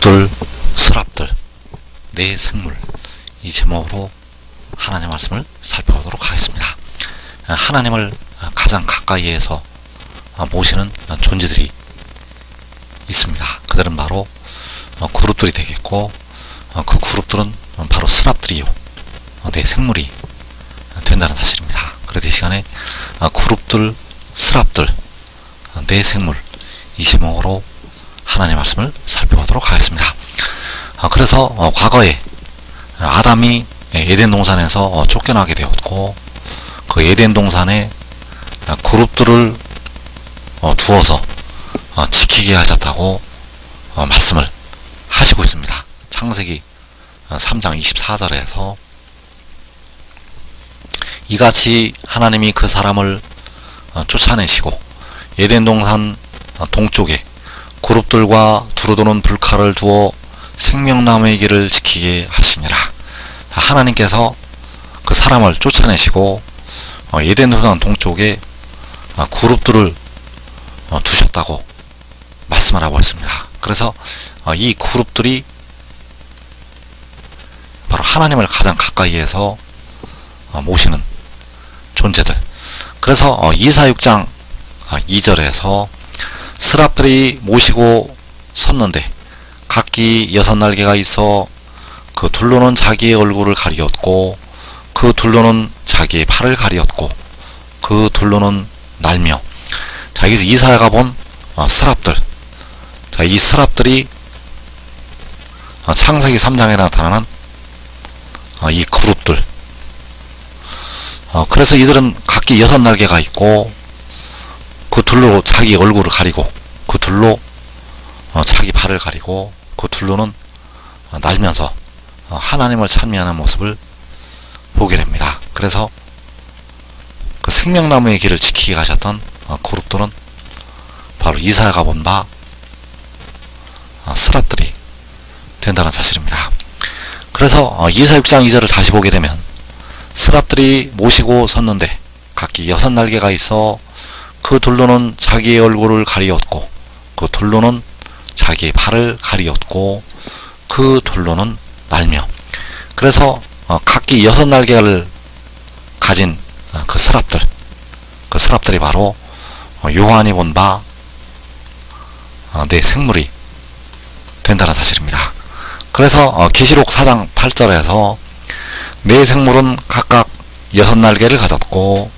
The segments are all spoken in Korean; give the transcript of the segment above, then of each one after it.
그룹들, 스랍들, 내 생물 이 제목으로 하나님 말씀을 살펴보도록 하겠습니다. 하나님을 가장 가까이에서 모시는 존재들이 있습니다. 그들은 바로 그룹들이 되겠고 그 그룹들은 바로 스랍들이요 내 생물이 된다는 사실입니다. 그래서 이 시간에 그룹들, 스랍들, 내 생물 이 제목으로 하나님 말씀을 살펴보도록 하겠습니다. 그래서 과거에 아담이 에덴 동산에서 쫓겨나게 되었고 그 에덴 동산에 그룹들을 두어서 지키게 하셨다고 말씀을 하시고 있습니다. 창세기 3장 24절에서 이같이 하나님이 그 사람을 쫓아내시고 에덴 동산 동쪽에 그룹들과 두루도는 불칼을 두어 생명나무의 길을 지키게 하시니라. 하나님께서 그 사람을 쫓아내시고 에덴 동산 동쪽에 그룹들을 두셨다고 말씀을 하고 있습니다. 그래서 이 그룹들이 바로 하나님을 가장 가까이에서 모시는 존재들. 그래서 이사 6장 2절에서 스랍들이 모시고 섰는데 각기 여섯 날개가 있어 그 둘로는 자기의 얼굴을 가리었고 그 둘로는 자기의 팔을 가리었고 그 둘로는 날며. 자 여기서 이사야가 본 어, 스랍들. 자 이 스랍들이 어, 창세기 3장에 나타나는 어, 이 그룹들. 어, 그래서 이들은 각기 여섯 날개가 있고 그 둘로 자기 얼굴을 가리고 그 둘로 어, 자기 발을 가리고 그 둘로는 어, 날면서 어, 하나님을 찬미하는 모습을 보게 됩니다. 그래서 그 생명나무의 길을 지키게 가셨던 어, 그룹들은 바로 이사야가 본바 어, 스랍들이 된다는 사실입니다. 그래서 어, 이사 6장 2절을 다시 보게 되면 스랍들이 모시고 섰는데 각기 여섯 날개가 있어 그 둘로는 자기의 얼굴을 가리었고 그 둘로는 자기의 발을 가리었고 그 둘로는 날며 그래서 어, 각기 여섯 날개를 가진 어, 그 서랍들 그 서랍들이 바로 어, 요한이 본바 어, 내 생물이 된다는 사실입니다. 그래서 어, 계시록 4장 8절에서 내 생물은 각각 여섯 날개를 가졌고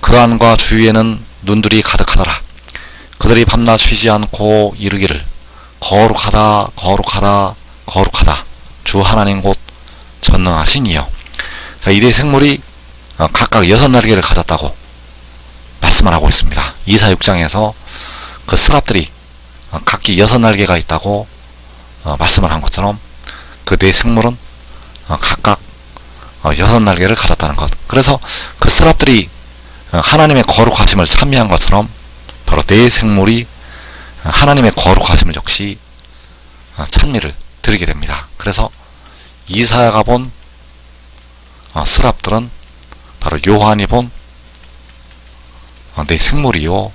그 안과 주위에는 눈들이 가득하더라. 그들이 밤낮 쉬지 않고 이르기를 거룩하다 거룩하다 거룩하다 주 하나님 곧 전능하신 이여 자, 이대 생물이 어, 각각 여섯 날개를 가졌다고 말씀을 하고 있습니다. 이사 6장에서 그 스랍들이 어, 각기 여섯 날개가 있다고 어, 말씀을 한 것처럼 그 네 생물은 각각 여섯 날개를 가졌다는 것. 그래서 그 스랍들이 하나님의 거룩하심을 찬미한 것처럼 바로 네 생물이 하나님의 거룩하심을 역시 찬미를 드리게 됩니다. 그래서 이사야가 본 스랍들은 바로 요한이 본 내 생물이요.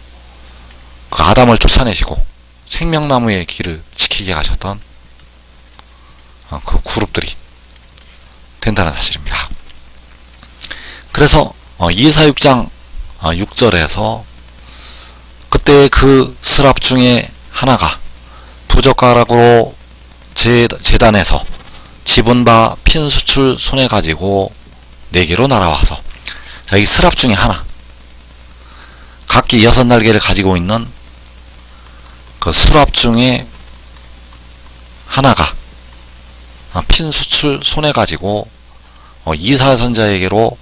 그 아담을 쫓아내시고 생명나무의 길을 지키게 하셨던 그 그룹들이 된다는 사실입니다. 그래서 이사 6장 6절에서 그때 그 스랍 중에 하나가 부젓가락으로 재단에서 집은 바 핀 수출 손에 가지고 네개로 날아와서 자, 이 스랍 중에 하나 각기 여섯 날개를 가지고 있는 그 수랍 중에 하나가 핀 수출 손에 가지고 이사 선자에게로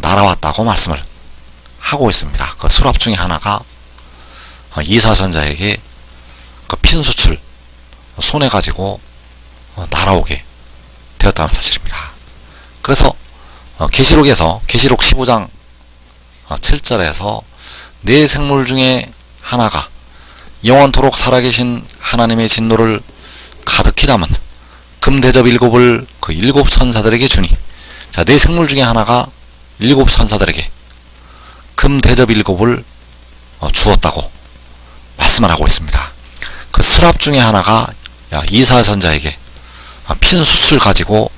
날아왔다고 말씀을 하고 있습니다. 그 수랍 중에 하나가 이사 선자에게 그 핀수출 손에 가지고 날아오게 되었다는 사실입니다. 그래서 계시록에서 계시록 15장 7절에서 네 생물 중에 하나가 영원토록 살아계신 하나님의 진노를 가득히 담은 금대접 일곱을 그 일곱 천사들에게 주니 자, 네 생물 중에 하나가 일곱 천사들에게 금 대접 일곱을 주었다고 말씀을 하고 있습니다. 그 스랍 중에 하나가 야, 이스라엘 선자에게 어, 핀 숯을 가지고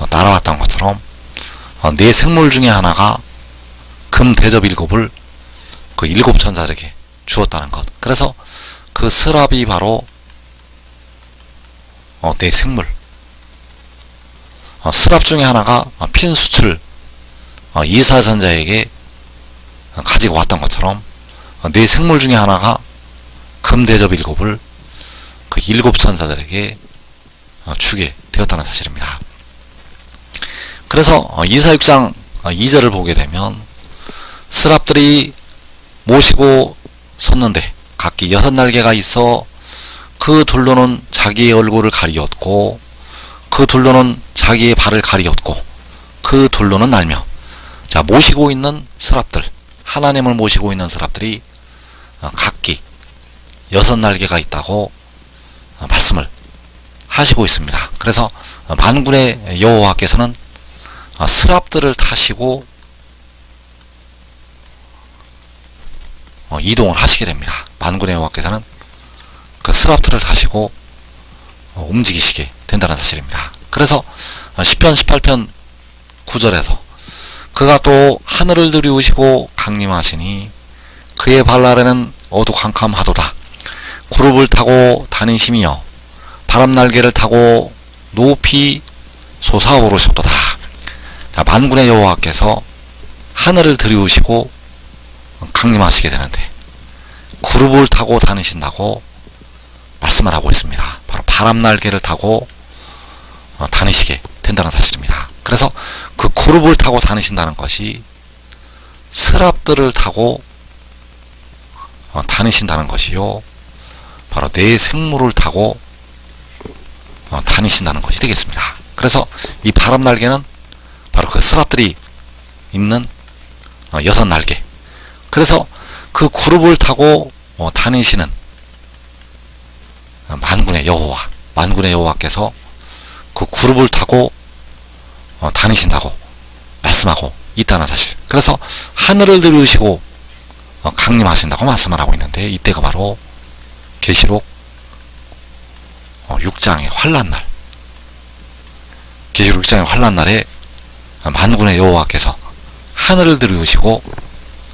어, 날아왔던 것처럼 어, 네 생물 중에 하나가 금 대접 일곱을 그 일곱 천사들에게 주었다는 것. 그래서 그 스랍이 바로 어, 내 생물. 어, 스랍 중에 하나가 어, 핀 숯을 어, 이스라엘 선자에게 어, 가지고 왔던 것처럼 어, 네 생물 중에 하나가 금 대접 일곱을 그 일곱 천사들에게 어, 주게 되었다는 사실입니다. 그래서 어, 이사 6장 2절을 보게 되면 스랍들이 모시고 섰는데 각기 여섯 날개가 있어 그 둘로는 자기의 얼굴을 가리었고 그 둘로는 자기의 발을 가리었고 그 둘로는 날며 자 모시고 있는 스랍들 하나님을 모시고 있는 스랍들이 어, 각기 여섯 날개가 있다고 어, 말씀을 하시고 있습니다. 그래서 어, 만군의 여호와께서는 어, 스랍들을 타시고 어, 이동을 하시게 됩니다. 만군의 여호와께서는 그 스랍들을 타시고 어, 움직이시게 된다는 사실입니다. 그래서 어, 10편 18편 9절에서 그가 또 하늘을 들이우시고 강림하시니 그의 발날에는 어두캄캄하도다. 구름을 타고 다니시며 바람 날개를 타고 높이 솟아오르셨도다. 자, 만군의 여호와께서 하늘을 들이우시고 강림하시게 되는데 구름을 타고 다니신다고 말씀을 하고 있습니다. 바로 바람 날개를 타고 어, 다니시게 된다는 사실입니다. 그래서 그 구름을 타고 다니신다는 것이 스랍들을 타고 어, 다니신다는 것이요. 바로 내 생물을 타고 어, 다니신다는 것이 되겠습니다. 그래서 이 바람 날개는 바로 그 스랍들이 있는 어, 여섯 날개. 그래서 그 그룹을 타고 어, 다니시는 어, 만군의 여호와, 만군의 여호와께서 그 그룹을 타고 어, 다니신다고 말씀하고 있다는 사실. 그래서 하늘을 들으시고 어, 강림하신다고 말씀을 하고 있는데 이때가 바로 계시록 어, 6장의 환란 날. 계시록 6장의 환란 날에 만군의 여호와께서 하늘을 들으시고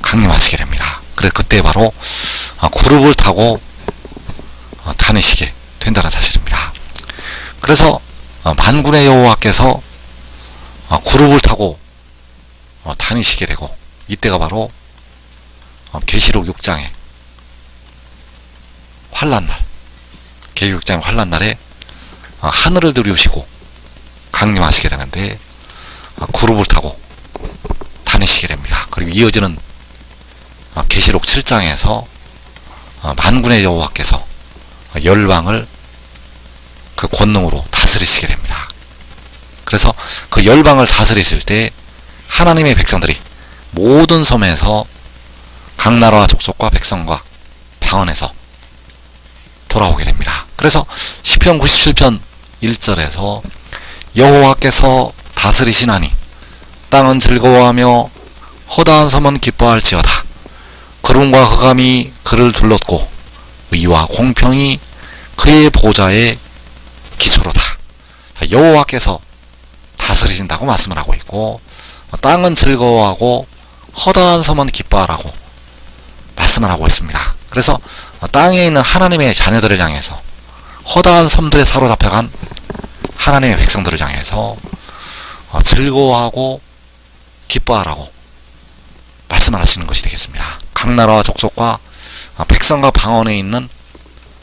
강림하시게 됩니다. 그래서 그때 바로 어, 그룹을 타고 어, 다니시게 된다는 사실입니다. 그래서 어, 만군의 여호와께서 어, 그룹을 타고 어, 다니시게 되고 이때가 바로 어, 계시록 6장의 환란 날, 계시록 6장의 환란 날에 어, 하늘을 들이우시고 강림하시게 되는데 어, 그룹을 타고 다니시게 됩니다. 그리고 이어지는 어, 계시록 7장에서 어, 만군의 여호와께서 어, 열방을 그 권능으로 다스리시게 됩니다. 그래서 그 열방을 다스리실 때 하나님의 백성들이 모든 섬에서 각 나라와 족속과 백성과 방언에서 돌아오게 됩니다. 그래서 시편 97편 1절에서 여호와께서 다스리시나니 땅은 즐거워하며 허다한 섬은 기뻐할지어다. 구름과 흑암이 그를 둘렀고 의와 공평이 그의 보좌의 기초로다. 자, 여호와께서 다스리신다고 말씀을 하고 있고 땅은 즐거워하고 허다한 섬은 기뻐하라고 말씀을 하고 있습니다. 그래서 땅에 있는 하나님의 자녀들을 향해서 허다한 섬들에 사로잡혀간 하나님의 백성들을 향해서 어, 즐거워하고 기뻐하라고 말씀을 하시는 것이 되겠습니다. 각 나라와 족속과 어, 백성과 방언에 있는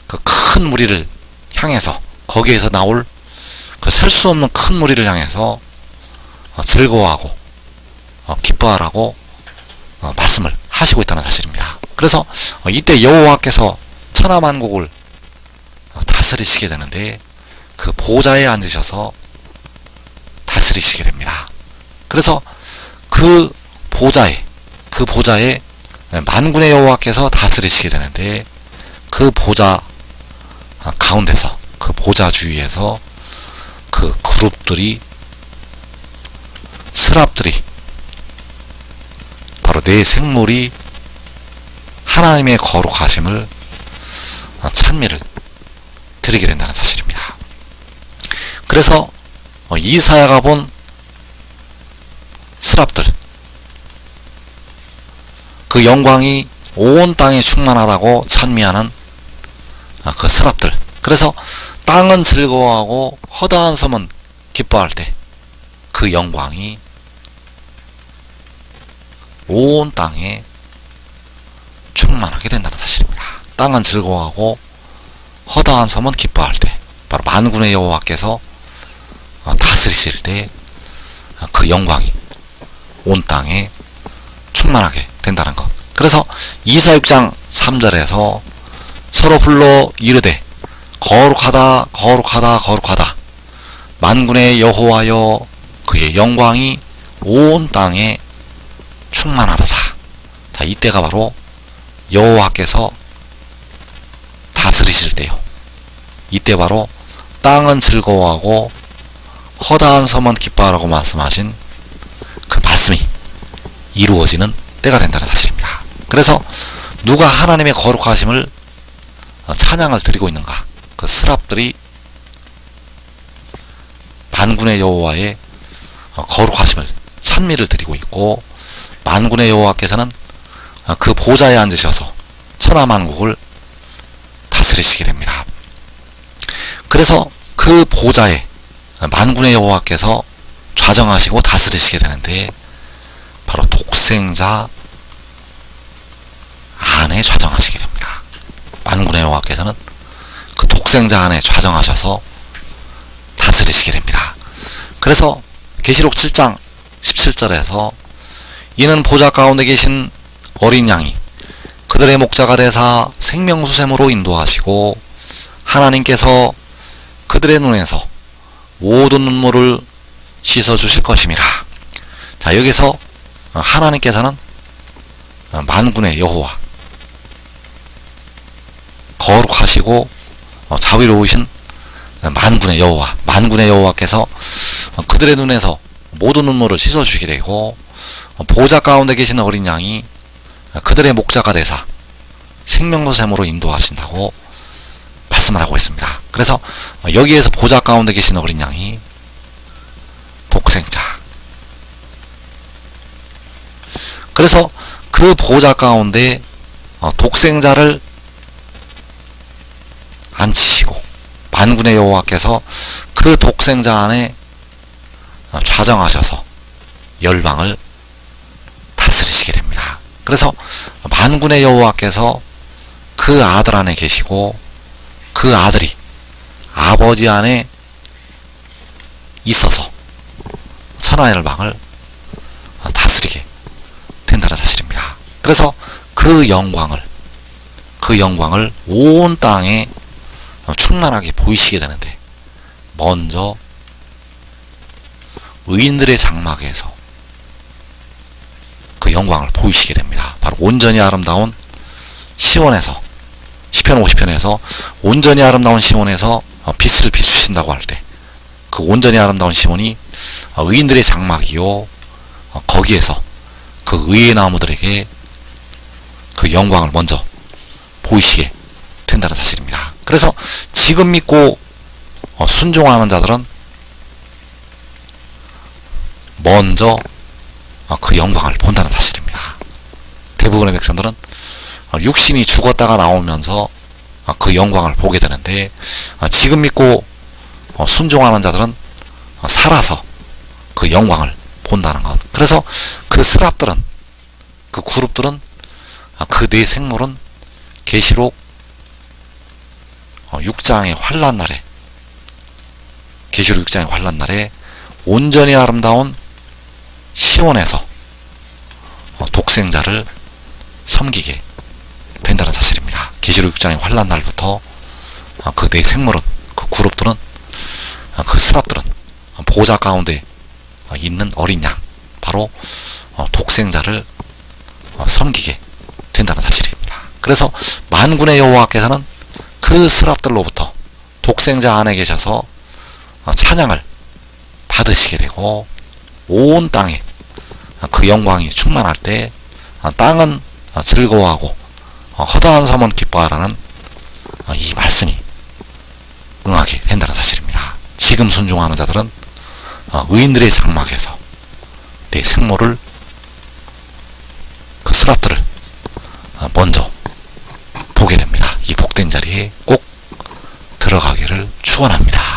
그 큰 무리를 향해서 거기에서 나올 그 셀 수 없는 큰 무리를 향해서 어, 즐거워하고 어, 기뻐하라고 어, 말씀을 하시고 있다는 사실입니다. 그래서 어, 이때 여호와께서 천하만국을 어, 다스리시게 되는데 그 보좌에 앉으셔서 다스리시게 됩니다. 그래서 그 보좌에 그 보좌에 만군의 여호와께서 다스리시게 되는데 그 보좌 아, 가운데서 그 보좌 주위에서 그 그룹들이 스랍들이 바로 내 생물이 하나님의 거룩하심을 어, 찬미를 드리게 된다는 사실. 그래서 어, 이사야가 본 스랍들 그 영광이 온 땅에 충만하다고 찬미하는 아, 그 스랍들 그래서 땅은 즐거워하고 허다한 섬은 기뻐할 때 그 영광이 온 땅에 충만하게 된다는 사실입니다. 땅은 즐거워하고 허다한 섬은 기뻐할 때 바로 만군의 여호와께서 어, 다스리실 때 그 영광이 온 땅에 충만하게 된다는 것. 그래서 이사 6장 3절에서 서로 불러 이르되 거룩하다 거룩하다 거룩하다 만군의 여호와여 그의 영광이 온 땅에 충만하도다. 자, 이때가 바로 여호와께서 다스리실 때요. 이때 바로 땅은 즐거워하고 허다한 섬은 기뻐하라고 말씀하신 그 말씀이 이루어지는 때가 된다는 사실입니다. 그래서 누가 하나님의 거룩하심을 어, 찬양을 드리고 있는가? 그 스랍들이 만군의 여호와의 어, 거룩하심을 찬미를 드리고 있고 만군의 여호와께서는 어, 그 보좌에 앉으셔서 천하만국을 다스리시게 됩니다. 그래서 그 보좌에 만군의 여호와께서 좌정하시고 다스리시게 되는데 바로 독생자 안에 좌정하시게 됩니다. 만군의 여호와께서는 그 독생자 안에 좌정하셔서 다스리시게 됩니다. 그래서 계시록 7장 17절에서 이는 보좌 가운데 계신 어린 양이 그들의 목자가 되사 생명수샘으로 인도하시고 하나님께서 그들의 눈에서 모든 눈물을 씻어 주실 것임이라. 자, 여기서 하나님께서는 만군의 여호와 거룩하시고 어, 자비로우신 만군의 여호와 만군의 여호와께서 그들의 눈에서 모든 눈물을 씻어 주시게 되고 보좌 가운데 계신 어린 양이 그들의 목자가 되사 생명수샘으로 인도하신다고 말씀을 하고 있습니다. 그래서 여기에서 보좌 가운데 계신 어린 양이 독생자. 그래서 그 보좌 가운데 어, 독생자를 앉히시고 만군의 여호와께서 그 독생자 안에 어, 좌정하셔서 열방을 다스리시게 됩니다. 그래서 만군의 여호와께서 그 아들 안에 계시고 그 아들이 아버지 안에 있어서 천하의 열방을 다스리게 된다는 사실입니다. 그래서 그 영광을 그 영광을 온 땅에 충만하게 보이시게 되는데 먼저 의인들의 장막에서 그 영광을 보이시게 됩니다. 바로 온전히 아름다운 시원에서 시편 50편에서 온전히 아름다운 시온에서 빛을 비추신다고 할 때 그 온전히 아름다운 시온이 의인들의 장막이요 거기에서 그 의의 나무들에게 그 영광을 먼저 보이시게 된다는 사실입니다. 그래서 지금 믿고 순종하는 자들은 먼저 그 영광을 본다는 사실입니다. 대부분의 백성들은 육신이 죽었다가 나오면서 그 영광을 보게 되는데 지금 믿고 순종하는 자들은 살아서 그 영광을 본다는 것. 그래서 그 스랍들은 그 그룹들은 그 네 생물은 계시록 6장의 환란 날에 계시록 6장의 환란 날에 온전히 아름다운 시온에서 독생자를 섬기게 된다는 사실입니다. 계시록 6장의 환란 날부터 그 네 생물은 그 그룹들은 그 스랍들은 보좌 가운데 있는 어린 양 바로 독생자를 섬기게 된다는 사실입니다. 그래서 만군의 여호와께서는 그 수랍들로부터 독생자 안에 계셔서 어, 찬양을 받으시게 되고 온 땅에 그 영광이 충만할 때 어, 땅은 즐거워하고 어, 허다한 사은 기뻐하라는 이 말씀이 응하게 된다는 사실입니다. 지금 순종하는 자들은 의인들의 장막에서 내 생모를 그 수랍들을 먼저 들어가기를 축원합니다.